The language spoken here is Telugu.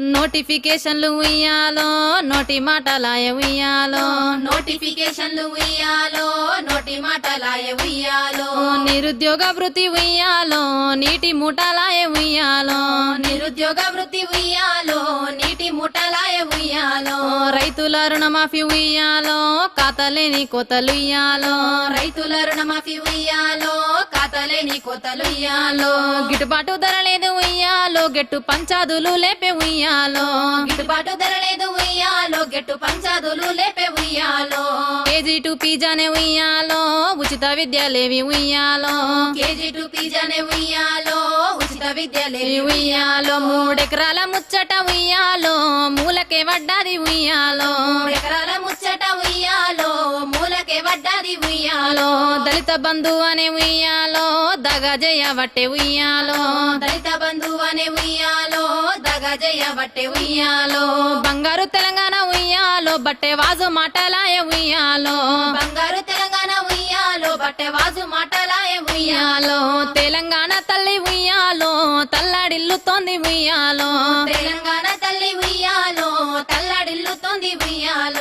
నోటిఫికేషన్లు ఉయ్యాలో నోటి మాటలాయ ఉయ్యాలో. నోటిఫికేషన్లు ఉయ్యాలో నోటి మాటలాయ ఉయ్యాలో. నిరుద్యోగ వృత్తి ఉయ్యాలో నీటి మూటలాయ ఉయ్యాలో. నిరుద్యోగ వృత్తి ఉయ్యాలో నీటి ముఠలాయ ఉయ్యాలో. రైతుల రుణమాఫీ ఉయ్యాలో ఖాతాలేని కోతలు ఉయ్యాలో. రైతుల రుణమాఫీ ఉయ్యాలో. ఖాతాలేని కోతలు ఉయ్యాలో గిట్టుబాటు ధర లేదు ఉయ్యాలో గెట్టు పంచాదులు లేపే ఉయ్యాలో. గిట్టుబాటు ధర లేదు ఉయ్యాలో గెట్టు పంచాదులు లేపే ఉయ్యాలో. కేజీ టు పిజ్జానే ఉయ్యాలో ఉచిత విద్యలేవి ఉయ్యాలో. కేజీ టు పిజ్జానే ఉయ్యాలో ఉచిత విద్యలే ఉయ్యాలో. మూడెకరాల ముచ్చట ఉయ్యాలో మూలకే వడ్డాది ఉయ్యాలో. ఎకరాల ముచ్చట ఉయ్యాలో. వడ్డాది ఉయ్యాలో దళిత బంధు అనే ఉయ్యాలో దగా జయవట్టే ఉయ్యాలో. దళిత బంధువు అనే ఉయ్యాలో దగా జయబట్టే ఉయ్యాలో. బంగారు తెలంగాణ ఉయ్యాలో బట్టే వాజు మాటలాయ ఉయ్యాలో. బంగారు తెలంగాణ ఉయ్యాలో బట్టె వాజు మాటలాయ ఉయ్యాలో. తెలంగాణ తల్లి ఉయ్యాలో తల్లాడిల్లుతోంది ఉయ్యాలో. తెలంగాణ తల్లి ఉయ్యాలో తల్లడిల్లుతోంది ఉయ్యాలో.